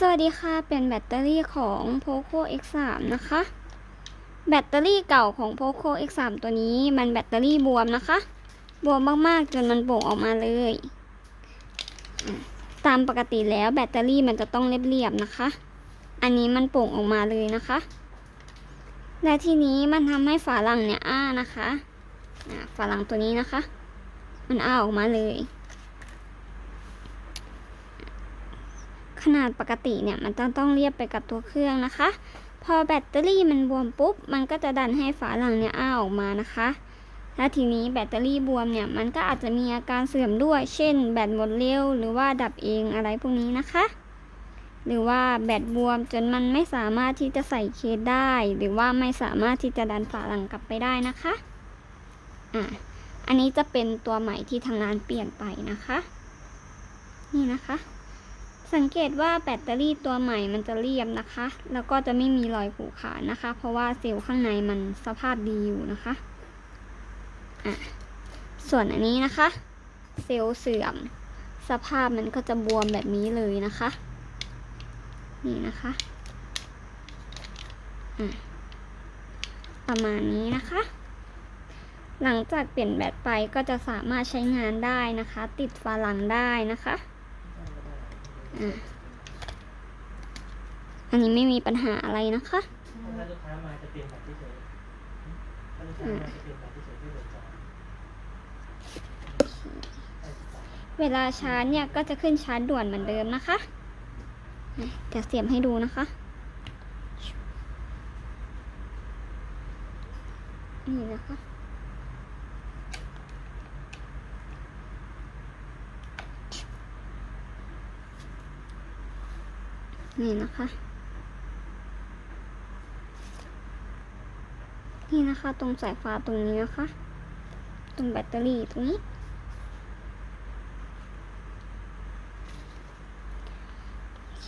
สวัสดีค่ะ เป็นแบตเตอรี่ของ POCO X3 นะคะ แบตเตอรี่เก่าของ POCO X3 ตัวนี้มันแบตเตอรี่บวมนะคะ บวมมากๆ จนมันโป่งออกมาเลย ตามปกติแล้วแบตเตอรี่มันจะต้องเรียบๆนะคะ อันนี้มันโป่งออกมาเลยนะคะ และทีนี้มันทำให้ฝาหลังเนี่ยอ้านะคะอะฝาหลังตัวนี้นะคะ มันอ้าออกมาเลย ขนาดปกติเนี่ยมันต้องต้องเรียบไปกับตัวเครื่องนะคะ พอแบตเตอรี่มันบวมปุ๊บ มันก็จะดันให้ฝาหลังเนี่ยอ้าออกมานะคะและทีนี้แบตเตอรี่บวมเนี่ยมันก็อาจจะมีอาการเสื่อมด้วย เช่น แบตหมดเร็วหรือว่าดับเองอะไรพวกนี้นะคะ หรือว่าแบตบวมจนมันไม่สามารถที่จะใส่เคสได้ หรือว่าไม่สามารถที่จะดันฝาหลังกลับไปได้นะคะอะอันนี้จะเป็นตัวใหม่ที่ทางร้านเปลี่ยนไปนะคะ นี่นะคะ สังเกตว่าแบตเตอรี่ตัวใหม่มันจะเรียบนะคะ แล้วก็จะไม่มีรอยขูดขาดนะคะ เพราะว่าเซลล์ข้างในมันสภาพดีอยู่นะคะอะส่วนอันนี้นะคะ เซลล์เสื่อม สภาพมันก็จะบวมแบบนี้เลยนะคะ นี่นะคะอะประมาณนี้นะคะ หลังจากเปลี่ยนแบตไปก็จะสามารถใช้งานได้นะคะ ติดฝาหลังได้นะคะ อะอันนี้ไม่มีปัญหาอะไรนะคะถ้าลูกค้ามาจะเปลี่ยนแบบที่เฉยถ้าลูกค้ามาจะเปลี่ยนแบบที่เฉยที่เบอร์สองให้สิบสามเวลาชาร์จเนี่ยก็จะขึ้นชาร์จด่วนเหมือนเดิมนะคะอะเดี๋ยวเสียบให้ดูนะคะนี่นะคะ นี่นะคะ นี่นะคะ ตรงสายฟ้าตรงนี้นะคะ ตรงแบตเตอรี่ตรงนี้เค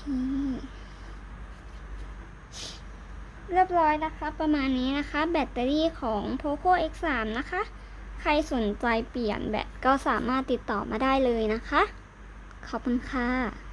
เรียบร้อยนะคะ ประมาณนี้นะคะ แบตเตอรี่ของ POCO X3 นะคะ ใครสนใจเปลี่ยนแบตก็สามารถติดต่อมาได้เลยนะคะ ขอบคุณค่ะ